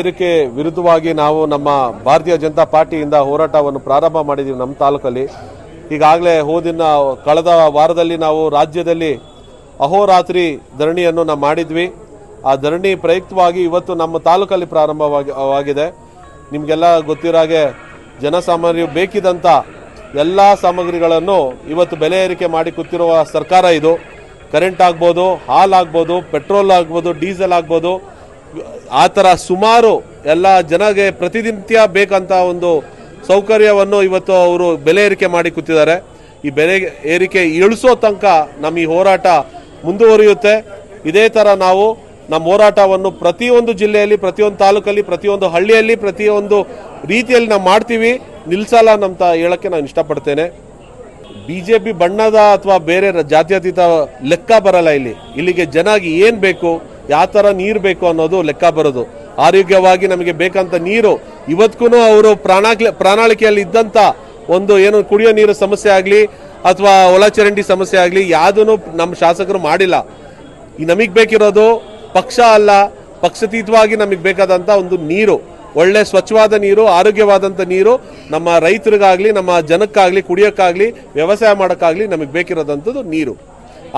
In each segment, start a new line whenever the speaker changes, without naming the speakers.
ಇದಕ್ಕೆ ವಿರುದ್ಧವಾಗಿ ನಾವು ನಮ್ಮ ಭಾರತೀಯ ಜನತಾ ಪಾರ್ಟಿಯಿಂದ ಹೋರಾಟವನ್ನು ಪ್ರಾರಂಭ ಮಾಡಿದ್ದೀವಿ ನಮ್ಮ ತಾಲೂಕಲ್ಲಿ. ಈಗಾಗಲೇ ಹೋದಿನ ಕಳೆದ ವಾರದಲ್ಲಿ ನಾವು ರಾಜ್ಯದಲ್ಲಿ ಅಹೋರಾತ್ರಿ ಧರಣಿಯನ್ನು ನಾವು ಮಾಡಿದ್ವಿ. ಆ ಧರಣಿ ಪ್ರಯುಕ್ತವಾಗಿ ಇವತ್ತು ನಮ್ಮ ತಾಲೂಕಲ್ಲಿ ಪ್ರಾರಂಭವಾಗಿದೆ ನಿಮಗೆಲ್ಲ ಗೊತ್ತಿರೋ ಹಾಗೆ ಜನಸಾಮಾನ್ಯರು ಬೇಕಿದಂಥ ಎಲ್ಲ ಸಾಮಗ್ರಿಗಳನ್ನು ಇವತ್ತು ಬೆಲೆ ಏರಿಕೆ ಮಾಡಿ ಕೂತಿರುವ ಸರ್ಕಾರ ಇದು. ಕರೆಂಟ್ ಆಗ್ಬೋದು, ಹಾಲ್ ಆಗ್ಬೋದು, ಪೆಟ್ರೋಲ್ ಆಗ್ಬೋದು, ಡೀಸೆಲ್ ಆಗ್ಬೋದು ಆ ಥರ ಸುಮಾರು ಎಲ್ಲ ಜನಗೆ ಪ್ರತಿನಿತ್ಯ ಬೇಕಂತ ಒಂದು ಸೌಕರ್ಯವನ್ನು ಇವತ್ತು ಅವರು ಬೆಲೆ ಏರಿಕೆ ಮಾಡಿ ಕೂತಿದ್ದಾರೆ. ಈ ಬೆಲೆ ಏರಿಕೆ ಇಳಿಸೋ ತನಕ ನಮ್ಮ ಈ ಹೋರಾಟ ಮುಂದುವರಿಯುತ್ತೆ. ಇದೇ ಥರ ನಾವು ನಮ್ಮ ಹೋರಾಟವನ್ನು ಪ್ರತಿಯೊಂದು ಜಿಲ್ಲೆಯಲ್ಲಿ, ಪ್ರತಿಯೊಂದು ತಾಲೂಕಲ್ಲಿ, ಪ್ರತಿಯೊಂದು ಹಳ್ಳಿಯಲ್ಲಿ, ಪ್ರತಿಯೊಂದು ರೀತಿಯಲ್ಲಿ ನಾವು ಮಾಡ್ತೀವಿ. ನಿಲ್ಸಲ್ಲ ಅಂತ ಹೇಳಕ್ಕೆ ನಾನು ಇಷ್ಟಪಡ್ತೇನೆ. ಬಿ ಜೆ ಪಿ ಬಣ್ಣದ ಅಥವಾ ಬೇರೆ ಜಾತ್ಯತೀತ ಲೆಕ್ಕ ಬರಲ್ಲ ಇಲ್ಲಿ. ಇಲ್ಲಿಗೆ ಜನಾಗಿ ಏನು ಬೇಕು? ಯಾವ ಥರ ನೀರು ಬೇಕು ಅನ್ನೋದು ಲೆಕ್ಕ ಬರೋದು. ಆರೋಗ್ಯವಾಗಿ ನಮಗೆ ಬೇಕಂತ ನೀರು ಇವತ್ತಿಗೂ ಅವರು ಪ್ರಾಣಾಗ್ಲಿ ಪ್ರಣಾಳಿಕೆಯಲ್ಲಿ ಇದ್ದಂಥ ಒಂದು ಏನು ಕುಡಿಯೋ ನೀರು ಸಮಸ್ಯೆ ಆಗಲಿ ಅಥವಾ ಒಳಚರಂಡಿ ಸಮಸ್ಯೆ ಆಗಲಿ ಯಾವುದೂ ನಮ್ಮ ಶಾಸಕರು ಮಾಡಿಲ್ಲ. ಈ ನಮಗೆ ಬೇಕಿರೋದು ಪಕ್ಷ ಅಲ್ಲ, ಪಕ್ಷತೀತವಾಗಿ ನಮಗೆ ಬೇಕಾದಂಥ ಒಂದು ನೀರು. ಒಳ್ಳೆ ಸ್ವಚ್ಛವಾದ ನೀರು ಆರೋಗ್ಯವಾದಂಥ ನೀರು, ನಮ್ಮ ರೈತರಿಗಾಗಲಿ, ನಮ್ಮ ಜನಕ್ಕಾಗಲಿ, ಕುಡಿಯೋಕ್ಕಾಗಲಿ, ವ್ಯವಸಾಯ ಮಾಡೋಕ್ಕಾಗಲಿ ನಮಗೆ ಬೇಕಿರೋದಂಥದ್ದು ನೀರು.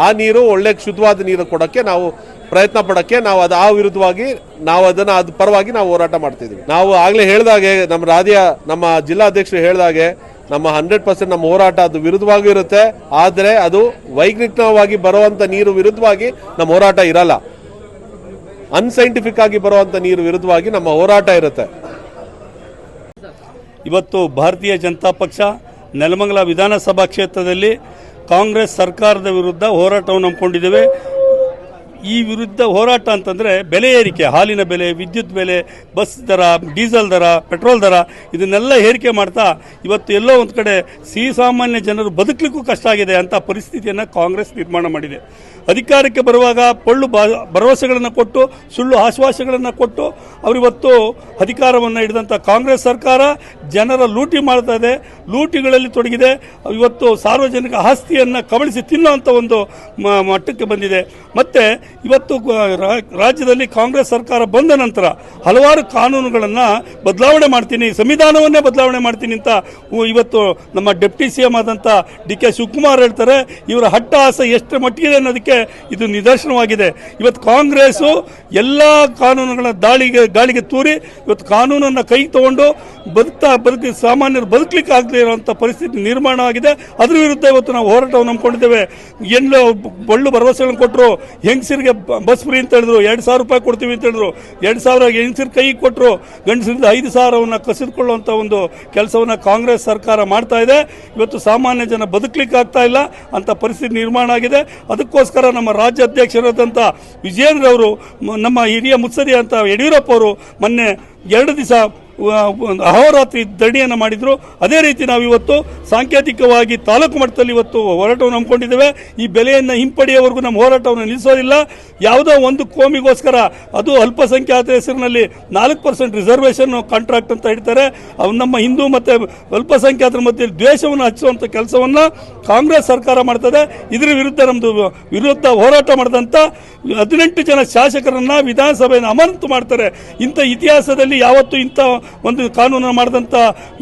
ಆ ನೀರು ಒಳ್ಳೆ ಶುದ್ಧವಾದ ನೀರು ಕೊಡೋಕ್ಕೆ ನಾವು ಪ್ರಯತ್ನ ಪಡಕ್ಕೆ ನಾವು ಅದು ಆ ವಿರುದ್ಧವಾಗಿ ನಾವು ಅದನ್ನ ಅದ್ ಪರವಾಗಿ ನಾವು ಹೋರಾಟ ಮಾಡ್ತಿದ್ವಿ. ನಾವು ಆಗ್ಲೇ ಹೇಳ್ದಾಗೆ ನಮ್ಮ ರಾಜ್ಯ, ನಮ್ಮ ಜಿಲ್ಲಾಧ್ಯಕ್ಷರು ಹೇಳಿದಾಗೆ ನಮ್ಮ ಹಂಡ್ರೆಡ್ ಪರ್ಸೆಂಟ್ ನಮ್ಮ ಹೋರಾಟ ಅದು ವಿರುದ್ಧವಾಗಿ ಇರುತ್ತೆ. ಆದರೆ ಅದು ವೈಜ್ಞಾನಿಕವಾಗಿ ಬರುವಂತ ನೀರು ವಿರುದ್ಧವಾಗಿ ನಮ್ಮ ಹೋರಾಟ ಇರಲ್ಲ. ಅನ್ಸೈಂಟಿಫಿಕ್ ಆಗಿ ಬರುವಂತ ನೀರು ವಿರುದ್ಧವಾಗಿ ನಮ್ಮ ಹೋರಾಟ ಇರುತ್ತೆ.
ಇವತ್ತು ಭಾರತೀಯ ಜನತಾ ಪಕ್ಷ ನೆಲಮಂಗಲ ವಿಧಾನಸಭಾ ಕ್ಷೇತ್ರದಲ್ಲಿ ಕಾಂಗ್ರೆಸ್ ಸರ್ಕಾರದ ವಿರುದ್ಧ ಹೋರಾಟವನ್ನು ಹಮ್ಮಿಕೊಂಡಿದ್ದೇವೆ. ಈ ವಿರುದ್ಧ ಹೋರಾಟ ಅಂತಂದರೆ ಬೆಲೆ ಏರಿಕೆ, ಹಾಲಿನ ಬೆಲೆ, ವಿದ್ಯುತ್ ಬೆಲೆ, ಬಸ್ ದರ, ಡೀಸೆಲ್ ದರ, ಪೆಟ್ರೋಲ್ ದರ, ಇದನ್ನೆಲ್ಲ ಏರಿಕೆ ಮಾಡ್ತಾ ಇವತ್ತು ಎಲ್ಲೋ ಒಂದು ಕಡೆ ಸಾಮಾನ್ಯ ಜನರು ಬದುಕಲಿಕ್ಕೂ ಕಷ್ಟ ಆಗಿದೆ ಅಂತ ಪರಿಸ್ಥಿತಿಯನ್ನು ಕಾಂಗ್ರೆಸ್ ನಿರ್ಮಾಣ ಮಾಡಿದೆ. ಅಧಿಕಾರಕ್ಕೆ ಬರುವಾಗ ಪೊಳ್ಳು ಭರವಸೆಗಳನ್ನು ಕೊಟ್ಟು, ಸುಳ್ಳು ಆಶ್ವಾಸಗಳನ್ನು ಕೊಟ್ಟು, ಅವರಿವತ್ತು ಅಧಿಕಾರವನ್ನು ಹಿಡಿದಂಥ ಕಾಂಗ್ರೆಸ್ ಸರ್ಕಾರ ಜನರ ಲೂಟಿ ಮಾಡ್ತಾ ಇದೆ, ಲೂಟಿಗಳಲ್ಲಿ ತೊಡಗಿದೆ. ಇವತ್ತು ಸಾರ್ವಜನಿಕ ಆಸ್ತಿಯನ್ನು ಕಬಳಿಸಿ ತಿನ್ನುವಂಥ ಒಂದು ಮಟ್ಟಕ್ಕೆ ಬಂದಿದೆ. ಮತ್ತು ಇವತ್ತು ರಾಜ್ಯದಲ್ಲಿ ಕಾಂಗ್ರೆಸ್ ಸರ್ಕಾರ ಬಂದ ನಂತರ ಹಲವಾರು ಕಾನೂನುಗಳನ್ನು ಬದಲಾವಣೆ ಮಾಡ್ತೀನಿ, ಸಂವಿಧಾನವನ್ನೇ ಬದಲಾವಣೆ ಮಾಡ್ತೀನಿ ಅಂತ ಇವತ್ತು ನಮ್ಮ ಡೆಪ್ಟಿ ಸಿ ಎಂ ಆದಂಥ ಡಿ ಕೆ ಶಿವಕುಮಾರ್ ಹೇಳ್ತಾರೆ. ಇವರ ಹಟ್ಟ ಆಸೆ ಎಷ್ಟು ಮಟ್ಟಿಗೆ ಅನ್ನೋದಕ್ಕೆ ಇದು ನಿದರ್ಶನವಾಗಿದೆ. ಇವತ್ತು ಕಾಂಗ್ರೆಸ್ಸು ಎಲ್ಲ ಕಾನೂನುಗಳ ದಾಳಿಗೆ, ಗಾಳಿಗೆ ತೂರಿ, ಇವತ್ತು ಕಾನೂನನ್ನು ಕೈ ತಗೊಂಡು ಬದುಕ್ತಾ ಬದುಕಿ ಸಾಮಾನ್ಯರು ಬದುಕಲಿಕ್ಕೆ ಆಗದೇ ಇರುವಂಥ ಪರಿಸ್ಥಿತಿ ನಿರ್ಮಾಣ ಆಗಿದೆ. ಅದ್ರ ವಿರುದ್ಧ ಇವತ್ತು ನಾವು ಹೋರಾಟವನ್ನು ನಂಬ್ಕೊಂಡಿದ್ದೇವೆ ಎಲ್ಲ ಒಳ್ಳು ಭರವಸೆಗಳನ್ನು ಕೊಟ್ಟರು ಹೆಂಗಸರಿಗೆ ಬಸ್ ಫ್ರೀ ಅಂತ ಹೇಳಿದ್ರು, ಎರಡು ಸಾವಿರ ರೂಪಾಯಿ ಕೊಡ್ತೀವಿ ಅಂತ ಹೇಳಿದ್ರು, ಎರಡು ಸಾವಿರ ಹೆಂಗಸರು ಕೈ ಕೊಟ್ಟರು ಗಂಡಸರಿಂದ ಐದು ಸಾವಿರವನ್ನು ಕಸಿದುಕೊಳ್ಳುವಂಥ ಒಂದು ಕೆಲಸವನ್ನು ಕಾಂಗ್ರೆಸ್ ಸರ್ಕಾರ ಮಾಡ್ತಾ ಇದೆ. ಇವತ್ತು ಸಾಮಾನ್ಯ ಜನ ಬದುಕಲಿಕ್ಕೆ ಆಗ್ತಾ ಇಲ್ಲ, ಅಂತ ಪರಿಸ್ಥಿತಿ ನಿರ್ಮಾಣ ಆಗಿದೆ. ಅದಕ್ಕೋಸ್ಕರ ನಮ್ಮ ರಾಜ್ಯ ಅಧ್ಯಕ್ಷರಾದಂಥ ವಿಜೇಂದ್ರ ಅವರು ನಮ್ಮ ಹಿರಿಯ ಮುತ್ಸದಿ ಅಂತ ಯಡಿಯೂರಪ್ಪ ಅವರು ಮೊನ್ನೆ ಎರಡು ದಿವಸ ಅಹೋರಾತ್ರಿ ದಡಿಯನ್ನು ಮಾಡಿದ್ರು. ಅದೇ ರೀತಿ ನಾವು ಇವತ್ತು ಸಾಂಕೇತಿಕವಾಗಿ ತಾಲೂಕು ಮಟ್ಟದಲ್ಲಿ ಇವತ್ತು ಹೋರಾಟವನ್ನು ಹಮ್ಮಿಕೊಂಡಿದ್ದೇವೆ. ಈ ಬೆಲೆಯನ್ನು ಹಿಂಪಡೆಯವರೆಗೂ ನಮ್ಮ ಹೋರಾಟವನ್ನು ನಿಲ್ಲಿಸೋದಿಲ್ಲ. ಯಾವುದೋ ಒಂದು ಕೋಮಿಗೋಸ್ಕರ ಅದು ಅಲ್ಪಸಂಖ್ಯಾತರ ಹೆಸರಿನಲ್ಲಿ ನಾಲ್ಕು ಪರ್ಸೆಂಟ್ ರಿಸರ್ವೇಷನ್ ಕಾಂಟ್ರಾಕ್ಟ್ ಅಂತ ಹೇಳ್ತಾರೆ ಅವು ನಮ್ಮ ಹಿಂದೂ ಮತ್ತು ಅಲ್ಪಸಂಖ್ಯಾತರ ಮಧ್ಯೆ ದ್ವೇಷವನ್ನು ಹಚ್ಚುವಂಥ ಕೆಲಸವನ್ನು ಕಾಂಗ್ರೆಸ್ ಸರ್ಕಾರ ಮಾಡ್ತದೆ. ಇದರ ವಿರುದ್ಧ ನಮ್ಮದು ವಿರುದ್ಧ ಹೋರಾಟ ಮಾಡಿದಂಥ ಹದಿನೆಂಟು ಜನ ಶಾಸಕರನ್ನು ವಿಧಾನಸಭೆಯನ್ನು ಅಮಾನತು ಮಾಡ್ತಾರೆ. ಇಂಥ ಇತಿಹಾಸದಲ್ಲಿ ಯಾವತ್ತೂ ಇಂಥ ಒಂದು ಕಾನೂನು ಮಾಡಿದಂಥ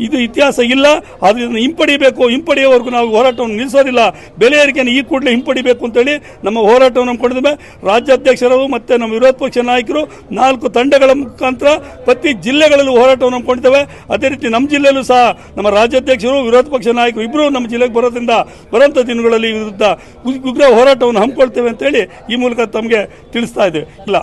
ಇದು ಇತಿಹಾಸ ಇಲ್ಲ. ಅದನ್ನು ಹಿಂಪಡಿಬೇಕು ಹಿಂಪಡೆಯುವವರೆಗೂ ನಾವು ಹೋರಾಟವನ್ನು ನಿಲ್ಲಿಸೋದಿಲ್ಲ. ಬೆಲೆ ಏರಿಕೆಯನ್ನು ಈ ಕೂಡಲೇ ಹಿಂಪಡಿಬೇಕು ಅಂತೇಳಿ ನಮ್ಮ ಹೋರಾಟವನ್ನು ನಂಬ್ಕೊಂಡಿದ್ದೇವೆ ರಾಜ್ಯಾಧ್ಯಕ್ಷರು ಮತ್ತು ನಮ್ಮ ವಿರೋಧ ಪಕ್ಷ ನಾಯಕರು ನಾಲ್ಕು ತಂಡಗಳ ಮುಖಾಂತರ ಪ್ರತಿ ಜಿಲ್ಲೆಗಳಲ್ಲೂ ಹೋರಾಟವನ್ನು ಕೊಡ್ತೇವೆ ಅದೇ ರೀತಿ ನಮ್ಮ ಜಿಲ್ಲೆಯಲ್ಲೂ ಸಹ ನಮ್ಮ ರಾಜ್ಯಾಧ್ಯಕ್ಷರು, ವಿರೋಧ ಪಕ್ಷ ನಾಯಕರು ಇಬ್ಬರು ನಮ್ಮ ಜಿಲ್ಲೆಗೆ ಬರೋದ್ರಿಂದ ಬರುವಂಥ ದಿನಗಳಲ್ಲಿ ವಿರುದ್ಧ ಉಗ್ರ ಹೋರಾಟವನ್ನು ಹಮ್ಮಿಕೊಳ್ತೇವೆ ಅಂತೇಳಿ ಈ ಮೂಲಕ ತಮಗೆ ತಿಳಿಸ್ತಾ ಇದ್ದೇವೆ. ಇಲ್ಲ.